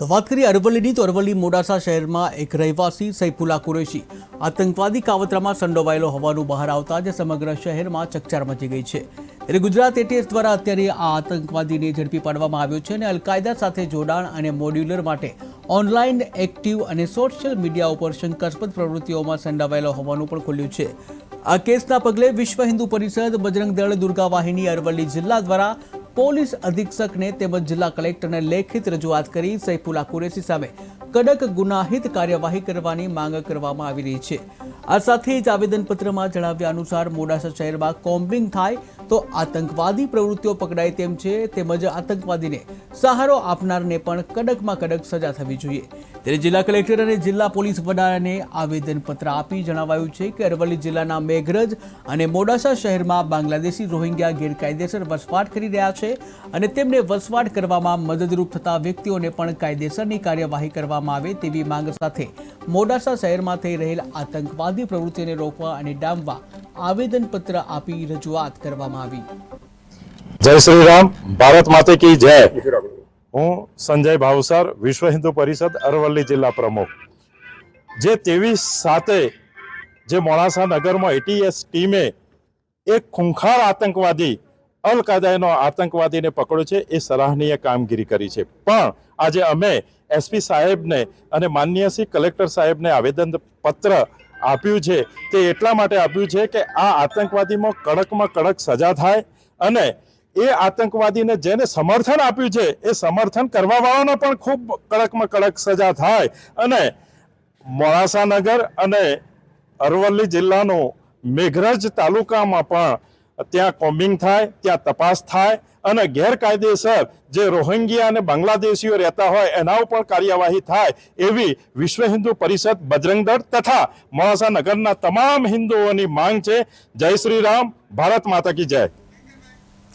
તો વાત કરીએ અરવલ્લીની, તો અરવલ્લી મોડાસા શહેરમાં એક રહેવાસી, સૈફુલ્લા કુરેશી, આતંકવાદી કાવતરામાં સંડોવાયેલો હોવાનું બહાર આવતા જ સમગ્ર શહેરમાં ચકચાર મચી ગઈ છે. ત્યારે ગુજરાત એટીએસ દ્વારા અત્યારે આ આતંકવાદીને ઝડપી પાડવામાં આવ્યો છે અને અલકાયદા સાથે જોડાણ અને મોડ્યુલર માટે ઓનલાઈન, એક્ટિવ અને સોશિયલ મીડિયા ઉપર શંકાસ્પદ પ્રવૃત્તિઓમાં સંડોવાયેલો હોવાનું પણ ખુલ્યું છે. આ કેસના પગલે વિશ્વ હિન્દુ પરિષદ, બજરંગ દળ દુર્ગા વાહિની અરવલ્લી જિલ્લા દ્વારા પોલીસ અધિક્ષકને તેમજ જિલ્લા કલેક્ટરને લેખિત રજૂઆત કરી સૈફુલ્લા કુરેશી સામે કડક ગુનાહિત કાર્યવાહી કરવાની માંગ કરવામાં આવી રહી છે. આ સાથે જ આવેદનપત્રમાં જણાવ્યા અનુસાર મોડાસા શહેરમાં કોમ્બિંગ થાય તો આતંકવાદી પ્રવૃત્તિઓ પકડાય તેમ છે, તેમજ આતંકવાદીને સહારો આપનારને પણ કડકમાં કડક સજા થવી જોઈએ. ત્યારે જિલ્લા કલેક્ટર અને જિલ્લા પોલીસ વડાને આવેદનપત્ર આપી જણાવાયું છે કે અરવલ્લી જિલ્લાના મેઘરજ અને મોડાસા શહેરમાં બાંગ્લાદેશી રોહિંગ્યા ગેરકાયદેસર વસવાટ કરી રહ્યા છે અને તેમને વસવાટ કરવામાં મદદરૂપ થતા વ્યક્તિઓને પણ કાયદેસરની કાર્યવાહી કરવામાં આવે તેવી માંગ સાથે મોડાસા શહેરમાં થઈ રહેલ આતંકવાદી પ્રવૃત્તિને રોકવા અને ડામવા આવેદનપત્ર આપી રજૂઆત કરવામાં આવી. જય શ્રી રામ ભારત માતે કી જય. હું સંજય ભાવસર, વિશ્વ હિન્દુ પરિષદ, અરવલ્લી જિલ્લા પ્રમુખ. જે ત્રેવીસ સાતે જે મોડાસા નગરમાં એટીએસ ટીમે એક ખૂંખાર આતંકવાદી અલ કાયદાનો આતંકવાદીને પકડ્યો છે, એ સરાહનીય કામગીરી કરી છે. પણ આજે અમે એસપી સાહેબને અને માનનીય શ્રી કલેક્ટર સાહેબને આવેદન પત્ર આપ્યું છે, તે એટલા માટે આપ્યું છે કે આ આતંકવાદીમાં કડકમાં કડક સજા થાય અને એ આતંકવાદીને જેને સમર્થન આપ્યું છે, એ સમર્થન કરવાવાળાને પણ ખૂબ કડકમાં કડક સજા થાય. અને મોડાસા નગર અને અરવલ્લી જિલ્લાનું મેઘરજ તાલુકામાં પણ ત્યાં કોમ્બિંગ થાય, ત્યાં તપાસ થાય અને ગેરકાયદેસર જે રોહિંગ્યા અને બાંગ્લાદેશીઓ રહેતા હોય, એના ઉપર કાર્યવાહી થાય એવી વિશ્વ હિન્દુ પરિષદ, બજરંગ દળ તથા મોડાસા નગરના તમામ હિન્દુઓની માંગ છે. જય શ્રી રામ, ભારત માતા કી જય.